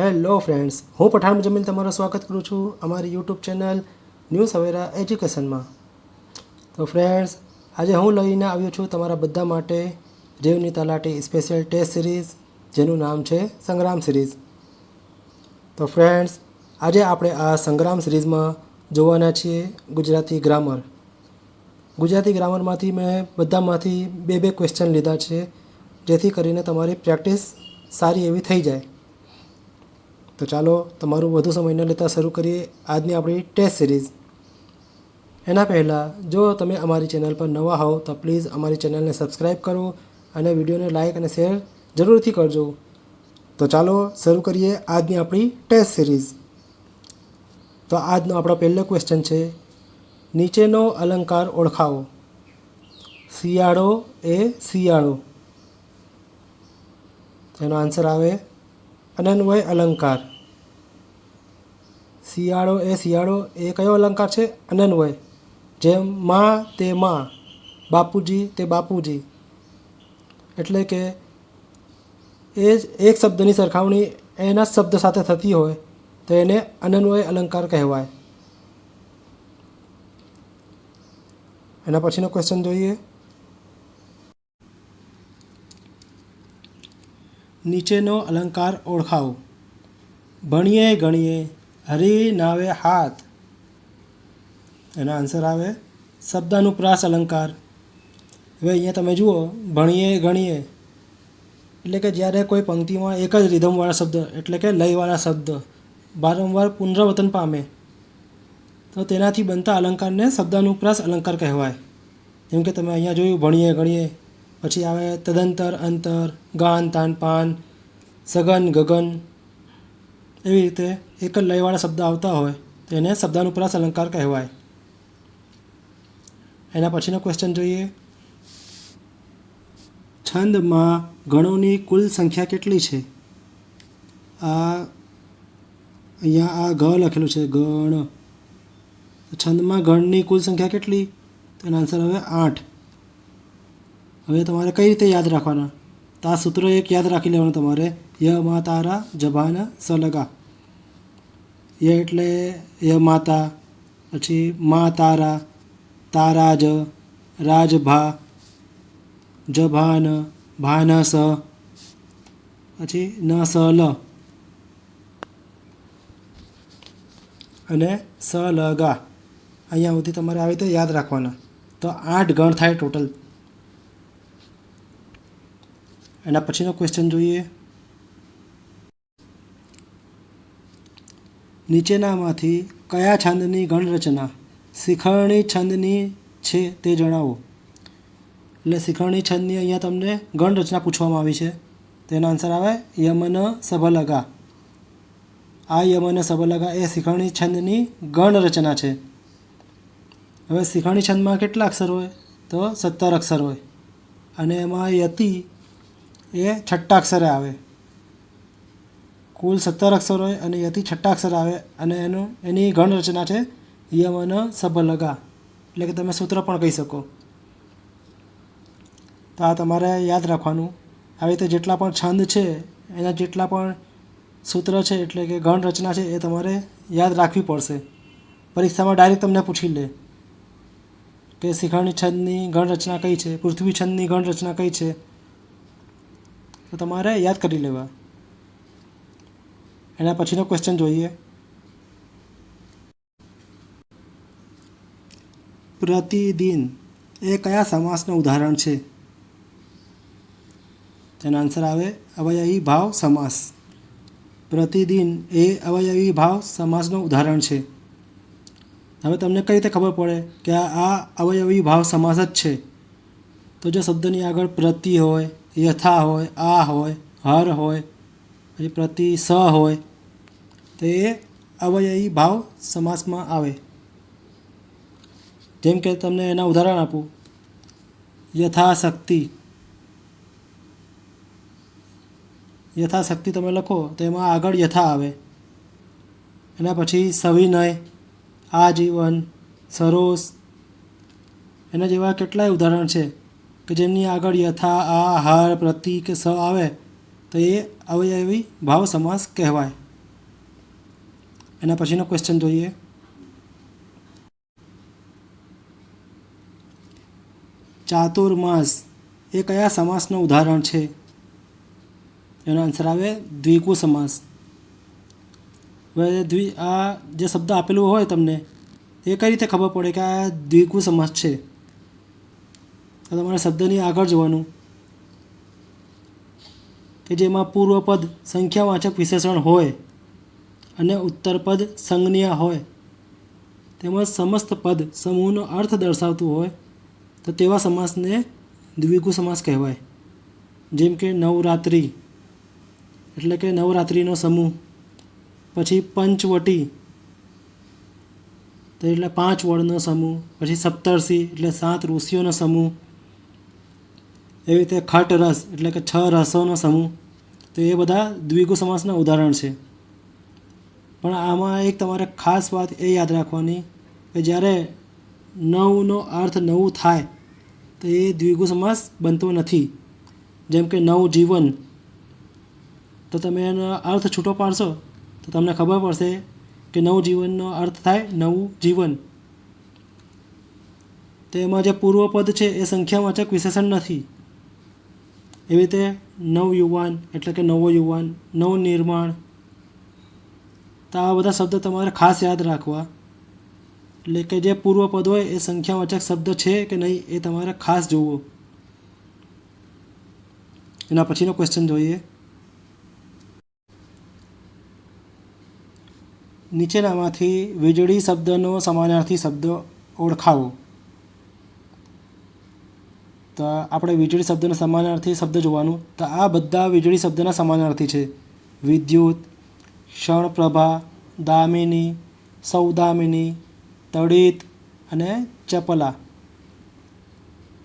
Hello friends હું પઠાણ જમીન તમારું સ્વાગત કરું છું અમારી યુટ્યુબ ચેનલ ન્યૂ સવેરા એજ્યુકેશનમાં તો ફ્રેન્ડ્સ આજે હું લઈને આવ્યો છું તમારા બધા માટે રેવની તલાટી સ્પેશિયલ ટેસ્ટ સિરીઝ જેનું નામ છે સંગ્રામ સિરીઝ તો ફ્રેન્ડ્સ આજે આપણે આ સંગ્રામ સિરીઝમાં જોવાના છીએ ગુજરાતી ગ્રામર ગુજરાતી ગ્રામરમાંથી મેં બધામાંથી બે બે ક્વેશ્ચન લીધા છે, જેથી કરીને તમારી પ્રેક્ટિસ સારી એવી થઈ જાય. તો ચાલો તમારું વધુ સમય ન લેતા શરૂ કરીએ આજની આપણી ટેસ્ટ સિરીઝ એના પહેલાં, જો તમે અમારી ચેનલ પર નવા હોવ, તો પ્લીઝ અમારી ચેનલને સબસ્ક્રાઈબ કરો અને વિડીયોને લાઇક અને શેર જરૂરથી કરજો. તો ચાલો શરૂ કરીએ આજની આપણી ટેસ્ટ સિરીઝ તો આજનો આપણો પહેલો ક્વેશ્ચન છે, નીચેનો અલંકાર ઓળખાવો. શિયાળો એ શિયાળો. એનો આન્સર આવે અનન્વય અલંકાર. શિયાળો એ શિયાળો, એ કયો અલંકાર છે? અનન્વય જેમ માં તે માં, બાપુજી તે બાપુજી. એટલે કે એ જ એક શબ્દની સરખામણી એના શબ્દ સાથે થતી હોય તો એને અનન્વય અલંકાર કહેવાય. એના પછીનો ક્વેશ્ચન જોઈએ. નીચેનો અલંકાર ઓળખાવો. ભણીએ ગણીએ હરી નાવે હાથ. એનો આન્સર આવે શબ્દાનુપ્રાસ અલંકાર. હવે અહીંયા તમે જુઓ, ભણીએ, ગણીએ. એટલે કે જ્યારે કોઈ પંક્તિમાં એક જ રિધમવાળા શબ્દ, એટલે કે લયવાળા શબ્દ, વારંવાર પુનરાવર્તન પામે, તો તેનાથી બનતા અલંકારને શબ્દાનુપ્રાસ અલંકાર કહેવાય. જેમ કે તમે અહીંયા જોયું, ભણીએ, ગણીએ. પછી આવે તદંતર, અંતર, ગાન તાન પાન સગન ગગન. એવી રીતે એક જ લયવાળા શબ્દ આવતા હોય, તો એને શબ્દાનુપ્રાસ અલંકાર કહેવાય. એના પછીનો ક્વેશ્ચન જોઈએ. છંદમાં ગણોની કુલ સંખ્યા કેટલી છે? આ અહીંયા આ ગ લખેલું છે, ગણ. છંદમાં ગણની કુલ સંખ્યા કેટલી? તેનો આન્સર હવે આઠ. હવે તમારે કઈ રીતે યાદ રાખવાના? તો આ સૂત્ર એક યાદ રાખી લેવાનું તમારે. ય મા તારા જભાન સલગા. ય એટલે ય માતા, પછી મા તારા તારાજ, રાજભા, જભાન, ભાનસ, પછી ન સ લ અને સ લગા અહીંયા સુધી તમારે આવી રીતે યાદ રાખવાના. તો આઠ ગણ થાય ટોટલ. એના પછીનો ક્વેશ્ચન જોઈએ નીચેનામાંથી કયા છંદની ગણરચના શિખરણી છંદની છે તે જણાવો. એટલે શિખરણી છંદની અહીંયા તમને ગણરચના પૂછવામાં આવી છે. તેનો આન્સર આવે, યમન સભલગા. આ યમન સભલગા એ શિખરણી છંદની ગણરચના છે. હવે શિખરણી છંદમાં કેટલા અક્ષર હોય? તો સત્તર અક્ષર હોય. અને એમાં યતિ એ છઠ્ઠા અક્ષરે આવે. કુલ સત્તર અક્ષર હોય અને યથી છઠ્ઠા અક્ષર આવે અને એનું, એની ગણ રચના છે યમન સબલગા એટલે કે તમે સૂત્ર પણ કહી શકો. તો આ તમારે યાદ રાખવાનું. આવી રીતે જેટલા પણ છંદ છે, એના જેટલા પણ સૂત્ર છે, એટલે કે ગણ રચના છે, એ તમારે યાદ રાખવી પડશે. પરીક્ષામાં ડાયરેક્ટ તમને પૂછી લે કે શિખરણી છંદની ગણ રચના કઈ છે, પૃથ્વી છંદની ગણ રચના કઈ છે. તો તમારે યાદ કરી લેવા. એના પછીનો ક્વેશ્ચન જોઈએ. પ્રતિદિન એ કયા સમાસનું ઉદાહરણ છે? તેનો આન્સર આવે, અવયવી ભાવ સમાસ. પ્રતિદિન એ અવયવી ભાવ સમાસનું ઉદાહરણ છે. હવે તમને કઈ રીતે ખબર પડે કે આ અવયવી ભાવ સમાસ જ છે? તો જો શબ્દની આગળ પ્રતિ હોય યથા હોય, આ હોય, હર હોય, પછી પ્રતિ સ હોય, તો એ અવયવી ભાવ સમાસમાં આવે. જેમ કે તમને એના ઉદાહરણ આપું. યથાશક્તિ. યથાશક્તિ તમે લખો, તો એમાં આગળ યથા આવે. એના પછી સવિનય, આજીવન, સરોસ. એના જેવા કેટલાય ઉદાહરણ છે. કે જેમની આગળ યથા આ હાર પ્રતિ કે સ આવે, તો એ અવયવી ભાવ સમાસ કહેવાય. એના પછીનો ક્વેશ્ચન જોઈએ. ચાતુર્માસ એ કયા સમાસનું ઉદાહરણ છે? એનો આન્સર આવે દ્વિકુ સમાસ. હવે દ્વિ આ જે શબ્દ આપેલું હોય તમને, એ કઈ રીતે ખબર પડે કે આ દ્વિકુ સમાસ છે? તમારે શબ્દની આગળ જોવાનું. કે જેમાં પૂર્વપદ સંખ્યાવાચક વિશેષણ હોય અને ઉત્તરપદ સંજ્ઞા હોય, તેમજ સમસ્ત પદ સમૂહનો અર્થ દર્શાવતું હોય, તો તેવા સમાસને દ્વિગુ સમાસ કહેવાય. જેમ કે નવરાત્રિ, એટલે કે નવરાત્રિનો સમૂહ. પછી પંચવટી એટલે પાંચ વડનો સમૂહ. પછી સપ્તર્ષિ, એટલે સાત ઋષિઓનો સમૂહ. એવી રીતે ખટ રસ, એટલે કે છ રસોનો સમૂહ, તો એ બધા દ્વિગુ સમાસના ઉદાહરણ છે. પણ આમાં એક તમારે ખાસ વાત એ યાદ રાખવાની કે જ્યારે નવનો અર્થ નવું થાય, તો એ દ્વિગુ સમાસ બનતો નથી. જેમ કે નવ જીવન, તો તમે એનો અર્થ છૂટો પાડશો, તો તમને ખબર પડશે કે નવજીવનનો અર્થ થાય નવું જીવન. તો એમાં જે પૂર્વપદ છે, એ સંખ્યાવાચક વિશેષણ નથી. એવી રીતે નવયુવાન એટલે કે નવો યુવાન નવનિર્માણ તો આ બધા શબ્દ તમારે ખાસ યાદ રાખવા. એટલે કે જે પૂર્વપદ હોય એ સંખ્યાવાચક શબ્દ છે કે નહીં એ તમારે ખાસ જોવો. એના પછીનો ક્વેશ્ચન જોઈએ. નીચેનામાંથી વીજળી શબ્દનો સમાનાર્થી શબ્દ ઓળખાવો. તો આપણે વીજળી શબ્દના સમાનાર્થી શબ્દ જોવાનું. તો આ બધા વીજળી શબ્દના સમાનાર્થી છે. વિદ્યુત, ક્ષણપ્રભા, દામિની, સૌદામિની તડિત અને ચપલા.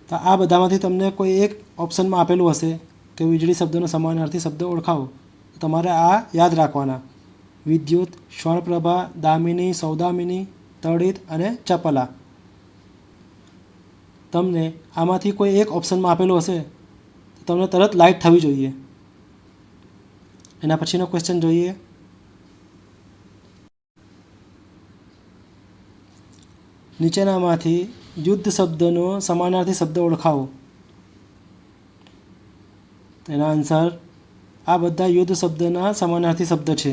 તો આ બધામાંથી તમને કોઈ એક ઓપ્શનમાં આપેલું હશે કે વીજળી શબ્દનો સમાનાર્થી શબ્દ ઓળખાવો. તમારે આ યાદ રાખવાના. વિદ્યુત, ક્ષણપ્રભા, દામિની, સૌદામિની તડિત અને ચપલા. તમને આમાંથી કોઈ એક ઓપ્શનમાં આપેલો હશે, તો તમને તરત લાઇટ થવી જોઈએ. એના પછીનો ક્વેશ્ચન જોઈએ. નીચેનામાંથી યુદ્ધ શબ્દનો સમાનાર્થી શબ્દ ઓળખાવો. એના આન્સર આ બધા યુદ્ધ શબ્દના સમાનાર્થી શબ્દ છે.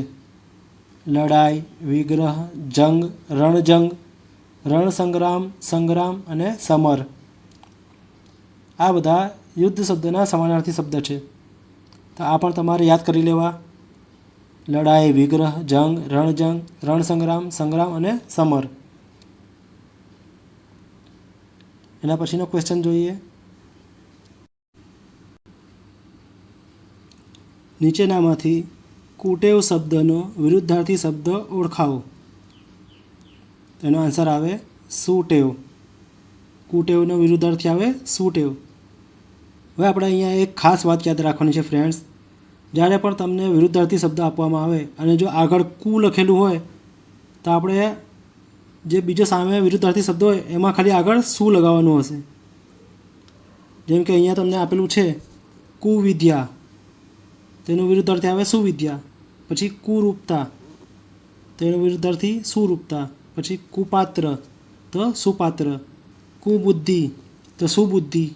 લડાઈ, વિગ્રહ, જંગ, રણજંગ, રણસંગ્રામ, સંગ્રામ અને સમર. આ બધા યુદ્ધ શબ્દના સમાનાર્થી શબ્દ છે. તો આ પણ તમારે યાદ કરી લેવા. લડાઈ, વિગ્રહ, જંગ, રણજંગ, રણસંગ્રામ, સંગ્રામ અને સમર. એના પછીનો ક્વેશ્ચન જોઈએ. નીચેનામાંથી કુટેવ શબ્દનો વિરુદ્ધાર્થી શબ્દ ઓળખાવો. એનો આન્સર આવે સુટેવ. કુટેવનો વિરુદ્ધાર્થી આવે, સુટેવ. હવે આપણે અહીંયા એક ખાસ વાત યાદ રાખવાની છે ફ્રેન્ડ્સ જ્યારે પણ તમને વિરુદ્ધાર્થી શબ્દ આપવામાં આવે અને જો આગળ કુ લખેલું હોય, તો આપણે જે બીજો સામે વિરુદ્ધાર્થી શબ્દ હોય, એમાં ખાલી આગળ શું લગાવવાનું હશે. જેમ કે અહીંયા તમને આપેલું છે, કુવિદ્યા. તેનું વિરુદ્ધાર્થી આવે સુવિદ્યા. પછી કુરૂપતા. તેનું વિરુદ્ધાર્થી સુરૂપતા. પછી કુપાત્ર. તો સુપાત્ર. કુબુદ્ધિ તો સુબુદ્ધિ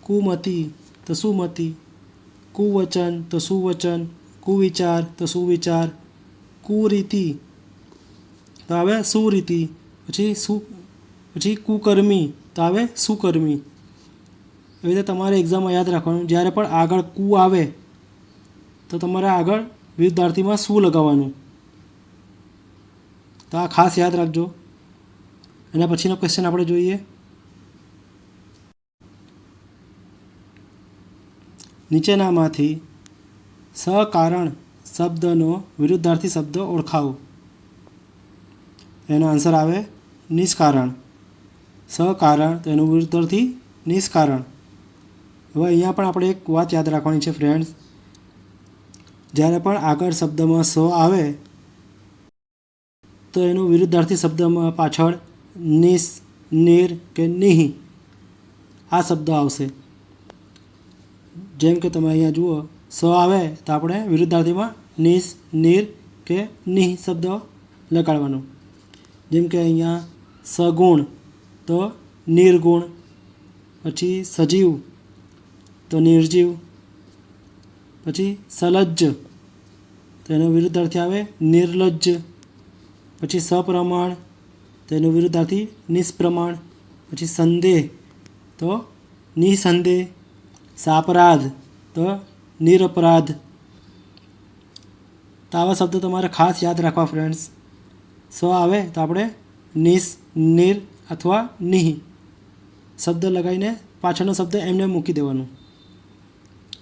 કુમતિ તો સુમતિ કુવચન તો સુવચન કુવિચાર તો સુવિચાર કુરીતિ. તો આવે સુરીતિ, પછી સુ, પછી કુકર્મી, તો આવે સુકર્મી. એવી રીતે તમારે એક્ઝામમાં યાદ રાખવાનું. જ્યારે પણ આગળ કુ આવે, તો તમારે આગળ વિરુદ્ધાર્થીમાં શું લગાવવાનું. તો આ ખાસ યાદ રાખજો. એના પછીનો ક્વેશ્ચન આપણે જોઈએ. નીચેનામાંથી સકારણ શબ્દનો વિરુદ્ધાર્થી શબ્દ ઓળખાવો. એનો આન્સર આવે નિષ્કારણ. સકારણ તો એનું વિરુદ્ધાર્થી નિષ્કારણ. હવે અહીંયા પણ આપણે એક વાત યાદ રાખવાની છે ફ્રેન્ડ્સ જ્યારે પણ આગળ શબ્દમાં સ આવે, તો એનું વિરુદ્ધાર્થી શબ્દમાં પાછળ નિસ, નિર કે નિહ આ શબ્દ આવશે. જેમ કે તમે અહીંયા જુઓ, સ આવે તો આપણે વિરુદ્ધાર્થીમાં નિસ, નિર કે નિહ શબ્દ લગાડવાનો. જેમ કે અહીંયા સગુણ તો નિર્ગુણ, પછી સજીવ તો નિર્જીવ, પછી સલજ્જ તો એનો વિરુદ્ધાર્થી આવે નિર્લજ્જ, પછી સપ્રમાણ તો એનો વિરુદ્ધાર્થી નિષ્પ્રમાણ, પછી સંદેહ તો નિસંદેહ. સાપરાધ, તો, નિરપરાધ. તો આવા શબ્દો તમારે ખાસ યાદ રાખવા ફ્રેન્ડ્સ સો આવે તો આપણે નિસ, નિર અથવા નિહ. શબ્દ લગાવીને પાછળનો શબ્દ એમને મૂકી દેવાનું.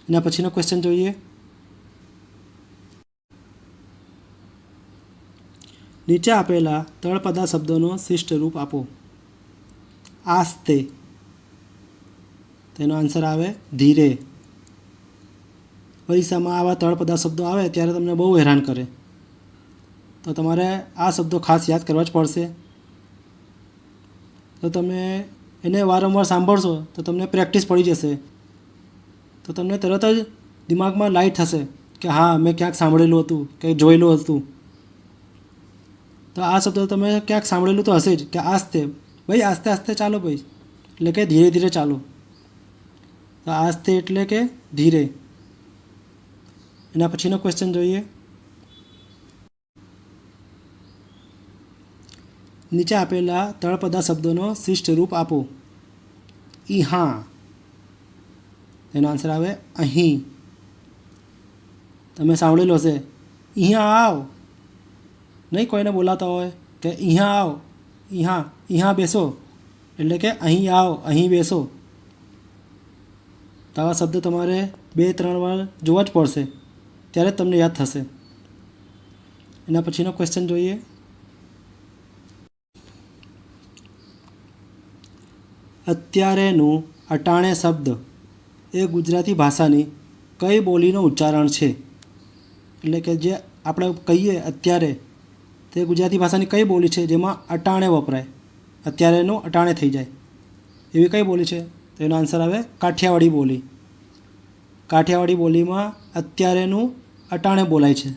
એના પછીનો ક્વેશ્ચન જોઈએ. નીચે આપેલા તળપદા શબ્દોનો શિષ્ટ રૂપ આપો. આસ્તે. તેનો આન્સર આવે, ધીરે. પરીક્ષામાં આવા તળપદા શબ્દો આવે ત્યારે તમને બહુ હેરાન કરે. તો તમારે આ શબ્દો ખાસ યાદ કરવા જ પડશે. તો તમે એને વારંવાર સાંભળશો તો તમને પ્રેક્ટિસ પડી જશે. તો તમને તરત જ દિમાગમાં લાઈટ થશે કે હા, મેં ક્યાંક સાંભળેલું હતું કે જોયેલું હતું. તો આ શબ્દ તમે ક્યાંક સાંભળેલું તો હશે જ કે આસ્તે ભાઈ આસ્તે આસ્તે ચાલો ભાઈ. એટલે કે ધીરે ધીરે ચાલો. આસ્તે એટલે કે ધીરે. એના પછીનો ક્વેશ્ચન જોઈએ. નીચે આપેલા તળપદા શબ્દોનો શિષ્ટ રૂપ આપો. ઈહા એનો આન્સર આવે અહીં. તમે સાંભળેલો હશે. અહીંયા આવ. નહીં કોઈને બોલાતા હોય કે અહીંયા આવ. અહીંયા અહીંયા બેસો. એટલે કે અહીં આવ, અહીં બેસો. તો આવા શબ્દ તમારે બે, ત્રણ વાર જોવા જ પડશે. ત્યારે જ તમને યાદ થશે. એના પછીનો ક્વેશ્ચન જોઈએ. અત્યારેનું અટાણે શબ્દ એ ગુજરાતી ભાષાની કઈ બોલીનું ઉચ્ચારણ છે? એટલે કે જે આપણે કહીએ અત્યારે, તે ગુજરાતી ભાષાની કઈ બોલી છે જેમાં અટાણે વપરાય? અત્યારેનું અટાણે થઈ જાય. એવી કઈ બોલી છે? તો એનો આન્સર આવે કાઠિયાવાડી બોલી. કાઠિયાવાડી બોલીમાં અત્યારેનું અટાણે બોલાય છે.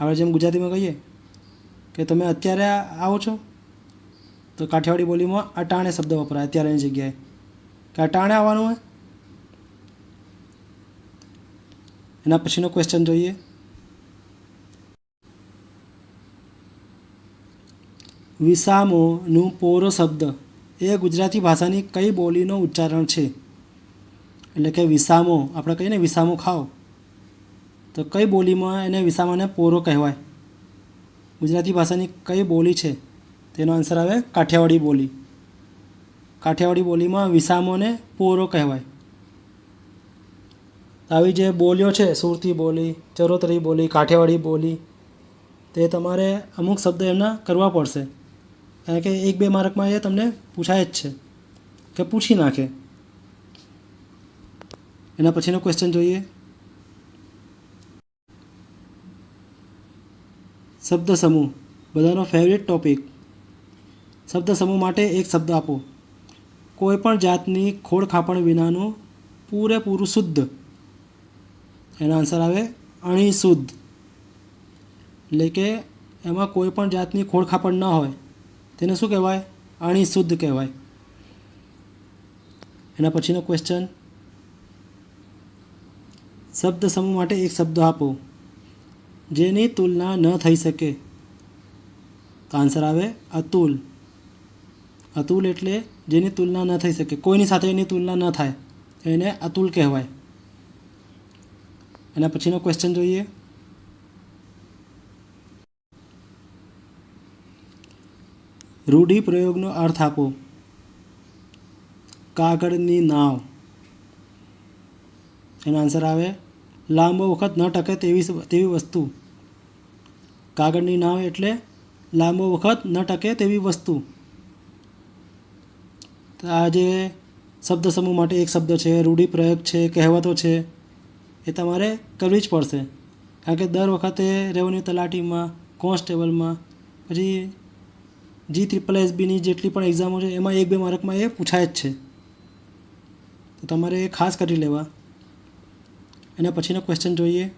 આપણે જેમ ગુજરાતીમાં કહીએ કે તમે અત્યારે આવો છો, તો કાઠિયાવાડી બોલીમાં અટાણે શબ્દ વપરાય અત્યારેની જગ્યાએ. કે અટાણે આવવાનું હોય? એના પછીનો ક્વેશ્ચન જોઈએ. વિસામોનું પોરો શબ્દ. એ ગુજરાતી ભાષાની કઈ બોલીનો ઉચ્ચારણ છે? એટલે કે વિસામો, આપણે કહીએ ને વિસામો ખાઓ. તો કઈ બોલીમાં એને વિસામાને પોરો કહેવાય? ગુજરાતી ભાષાની કઈ બોલી છે? તેનો આન્સર આવે કાઠિયાવાડી બોલી. કાઠિયાવાડી બોલીમાં વિસામોને પોરો કહેવાય. આવી જે બોલીઓ છે, સુરતી બોલી, ચરોતરી બોલી, કાઠિયાવાડી બોલી, તે તમારે અમુક શબ્દ એમના કરવા પડશે. કારણ કે એક બે માર્કમાં એ તમને પૂછાય જ છે કે પૂછી નાખે. એના પછીનો ક્વેશ્ચન જોઈએ. શબ્દ સમૂહ, બધાનો ફેવરેટ ટોપિક શબ્દ સમૂહ માટે એક શબ્દ આપો. કોઈ પણ જાતની ખોડ ખાપણ વિનાનું પૂરેપૂરું શુદ્ધ. એનો આન્સર આવે, અણિશુદ્ધ. એટલે કે એમાં કોઈ પણ જાતની ખોળખાપણ ન હોય. તેને શું કહેવાય? અણિશુદ્ધ કહેવાય. એના પછીનો ક્વેશ્ચન શબ્દ સમૂહ માટે એક શબ્દ આપો, જેની તુલના ન થઈ શકે. તો આન્સર આવે, અતુલ. અતુલ એટલે જેની તુલના ન થઈ શકે. કોઈની સાથે એની તુલના ન થાય, એને અતુલ કહેવાય. એના પછીનો ક્વેશ્ચન જોઈએ. રૂઢિપ્રયોગનો અર્થ આપો. કાગળની નાવ. એનો આન્સર આવે, લાંબો વખત ન ટકે તેવી તેવી વસ્તુ. કાગળની નાવ એટલે લાંબો વખત ન ટકે તેવી વસ્તુ. આ જે શબ્દ સમૂહ માટે એક શબ્દ છે રૂઢિપ્રયોગ છે, કહેવતો છે, એ તમારે કરવી જ પડશે. કારણ કે દર વખતે રેવન્યુ તલાટીમાં, કોન્સ્ટેબલમાં, પછી જી ત્રિપલ એસબીની જેટલી પણ એક્ઝામો છે, એમાં એક બે માર્કમાં એ પૂછાય જ છે. તો તમારે એ ખાસ કરી લેવા. એના પછીનો ક્વેશ્ચન જોઈએ.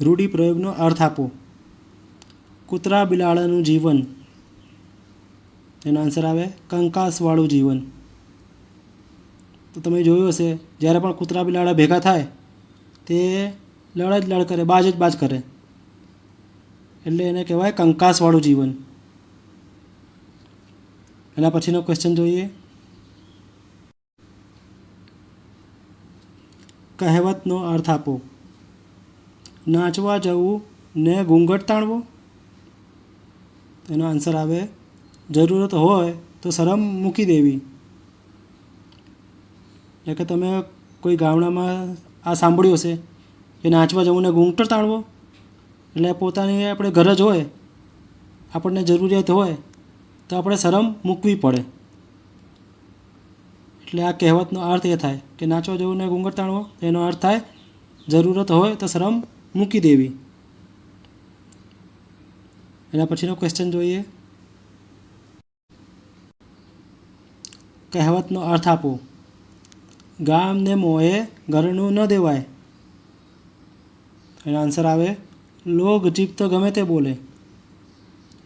રૂઢિપ્રયોગનો અર્થ આપો. કૂતરા બિલાડાનું જીવન. એનો આન્સર આવે, કંકાસવાળું જીવન. તો તમે જોયું હશે, જ્યારે પણ કૂતરા બિલાડા ભેગા થાય, તે લડ જ લડ કરે બાજ જ બાજ કરે. એટલે એને કહેવાય કંકાસવાળું જીવન. એના પછીનો ક્વેશ્ચન જોઈએ. કહેવતનો અર્થ આપો. નાચવા જવું ને ઘૂંઘટ તાણવો? એનો આન્સર આવે, જરૂરત હોય તો શરમ મૂકી દેવી. એટલે કે તમે કોઈ ગામડામાં આ સાંભળ્યું હશે કે નાચવા જવું ને ઘૂંઘટ તાણવો? એટલે પોતાની આપણે ગરજ હોય, આપણને જરૂરિયાત હોય, તો આપણે શરમ મૂકવી પડે. એટલે આ કહેવતનો અર્થ એ થાય કે નાચવા જવું ને ઘૂંઘટ તાણવો, એનો અર્થ થાય જરૂરત હોય તો શરમ મૂકી દેવી. એના પછીનો ક્વેશ્ચન જોઈએ. કહેવતનો અર્થ આપો. ગામને મોએ ઘરનું ન દેવાય. એનો આન્સર આવે લોક જીભ તો ગમે તે બોલે.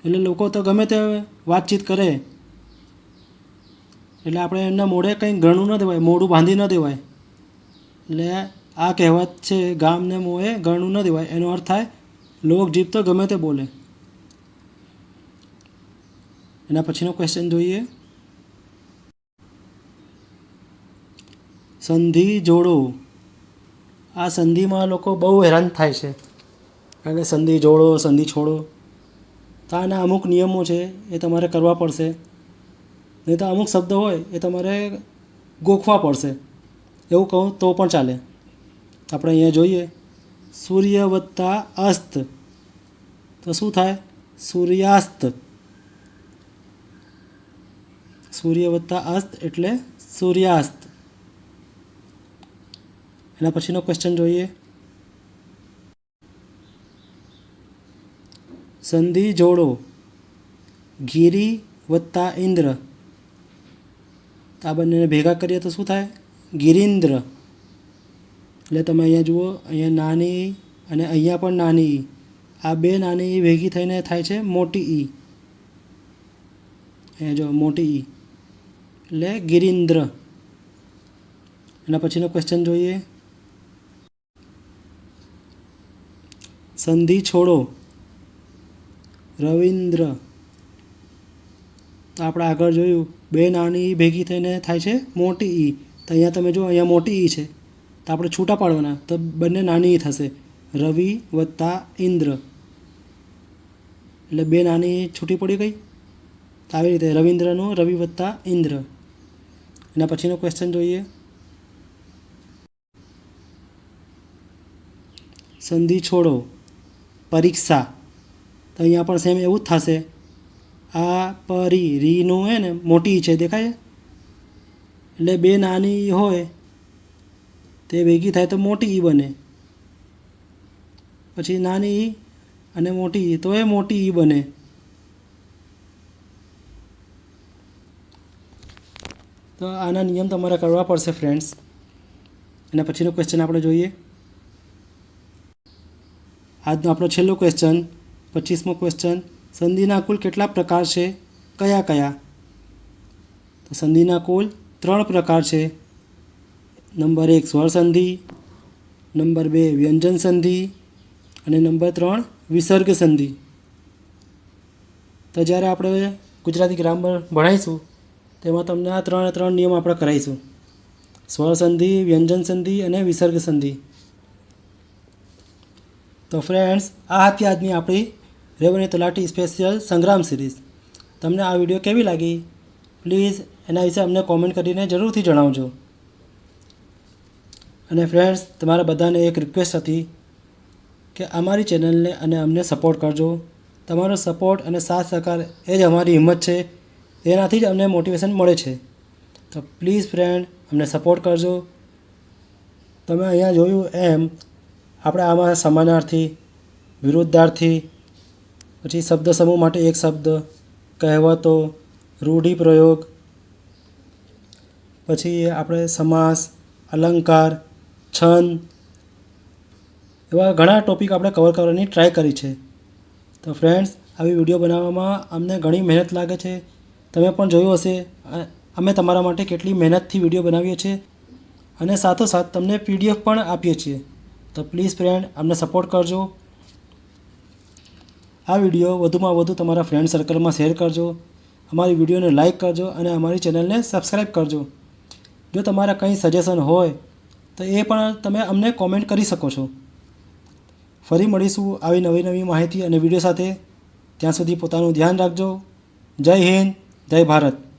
એટલે લોકો તો ગમે તે વાતચીત કરે. એટલે આપણે એમના મોઢે કંઈ ગણું ન દેવાય, મોઢું બાંધી ન દેવાય. એટલે આ કહેવત છે, ગામને મોએ ગણું ન દેવાય. એનો અર્થ થાય લોક જીભ તો ગમે તે બોલે. એના પછીનો ક્વેશ્ચન જોઈએ. સંધિ જોડો. આ સંધિમાં લોકો બહુ હેરાન થાય છે. કારણ કે સંધિ જોડો, સંધિ છોડો. તો આના અમુક નિયમો છે, એ તમારે કરવા પડશે. નહીં તો અમુક શબ્દ હોય, એ તમારે ગોખવા પડશે. એવું કહું તો પણ ચાલે. આપણે અહીંયા જોઈએ. સૂર્ય વત્તા અસ્ત. તો શું થાય? સૂર્યાસ્ત. સૂર્ય વત્તા અસ્ત એટલે સૂર્યાસ્ત. એના પછીનો ક્વેશ્ચન જોઈએ. સંધિ જોડો, ગિરી વત્તા ઇન્દ્ર. આ બંનેને ભેગા કરીએ તો શું થાય? ગિરીન્દ્ર. એટલે તમે અહીંયા જુઓ, અહીંયા નાની અને અહીંયા પણ નાની ઈ. આ બે નાની ઈ ભેગી થઈને થાય છે મોટી ઈ. અહીંયા જો મોટી ઈ. એટલે ગિરીન્દ્ર. એના પછીનો ક્વેશ્ચન જોઈએ. સંધિ છોડો. રવિન્દ્ર. તો આપણે આગળ જોયું, બે નાની ઈ ભેગી થઈને થાય છે, મોટી ઈ. તો અહીંયા તમે જો અહીંયા મોટી ઈ છે. તો આપણે છૂટા પાડવાના, તો બંને નાની ઈ થશે. રવિ વત્તા ઇન્દ્ર. એટલે બે નાની છૂટી પડી ગઈ. તો આવી રીતે રવિન્દ્રનું રવિ વત્તા ઇન્દ્ર. એના પછીનો ક્વેશ્ચન જોઈએ. સંધિ છોડો. પરીક્ષા. તો અહીંયા પણ સેમ એવું જ થશે. આ પરી રીનું હે ને, મોટી છે, દેખાય એટલે બે નાની હોય, તે ભેગી થાય તો મોટી ઈ બને. પછી નાની ઈ અને મોટી તો એ મોટી ઈ બને. તો આના નિયમ તમારે કરવા પડશે ફ્રેન્ડ્સ એના પછીનો ક્વેશ્ચન આપણે જોઈએ. આજનો આપણો છેલ્લો ક્વેશ્ચન પચીસમો ક્વેશ્ચન સંધિના કુલ કેટલા પ્રકાર છે? કયા કયા? તો સંધિના કુલ ત્રણ પ્રકાર છે. નંબર એક સ્વર સંધિ, નંબર બે વ્યંજન સંધિ, અને નંબર ત્રણ વિસર્ગ સંધિ. તો જ્યારે આપણે ગુજરાતી ગ્રામર ભણાવીશું તેમાં તમને આ ત્રણે ત્રણ નિયમ આપણે કરાવીશું સ્વર સંધિ, વ્યંજન સંધિ અને વિસર્ગ સંધિ. તો ફ્રેન્ડ્સ આ હતી આજની આપણી રેવન્યુ તલાટી સ્પેશિયલ સંગ્રામ સિરીઝ. તમને આ વીડિયો કેવી લાગી? પ્લીઝ એના વિશે અમને કોમેન્ટ કરીને જરૂરથી જણાવજો. અને ફ્રેન્ડ્સ તમારા બધાને એક રિક્વેસ્ટ હતી કે અમારી ચેનલને અને અમને સપોર્ટ કરજો. તમારો સપોર્ટ અને સાથ સહકાર એ જ અમારી હિંમત છે. એનાથી જ અમને મોટિવેશન મળે છે. તો પ્લીઝ ફ્રેન્ડ અમને સપોર્ટ કરજો. તમે અહીંયા જોયું એમ, આપણે આમાં સમાનાર્થી, વિરુદ્ધાર્થી પછી શબ્દ સમૂહ માટે એક શબ્દ, કહેવતો રૂઢિપ્રયોગ પછી આપણે સમાસ, અલંકાર, છંદ, એવા ઘણા ટોપિક આપણે કવર કરવાની ટ્રાય કરી છે. તો ફ્રેન્ડ્સ આવી વીડિયો બનાવવામાં અમને ઘણી મહેનત લાગે છે. તમે પણ જોયું હશે અમે તમારા માટે કેટલી મહેનતથી વીડિયો બનાવીએ છીએ. અને સાથોસાથ તમને પીડીએફ પણ આપીએ છીએ. તો પ્લીઝ ફ્રેન્ડ અમને સપોર્ટ કરજો. આ વીડિયો વધુમાં વધુ તમારા ફ્રેન્ડ સર્કલમાં શેર કરજો. અમારી વિડીયોને લાઇક કરજો અને અમારી ચેનલને સબસ્ક્રાઈબ કરજો. જો તમારા કંઈ સજેશન હોય, તો એ પણ તમે અમને કોમેન્ટ કરી શકો છો. ફરી મળીશું આવી નવી નવી માહિતી અને વીડિયો સાથે. ત્યાં સુધી પોતાનું ધ્યાન રાખજો. જય હિન્દ, જય ભારત.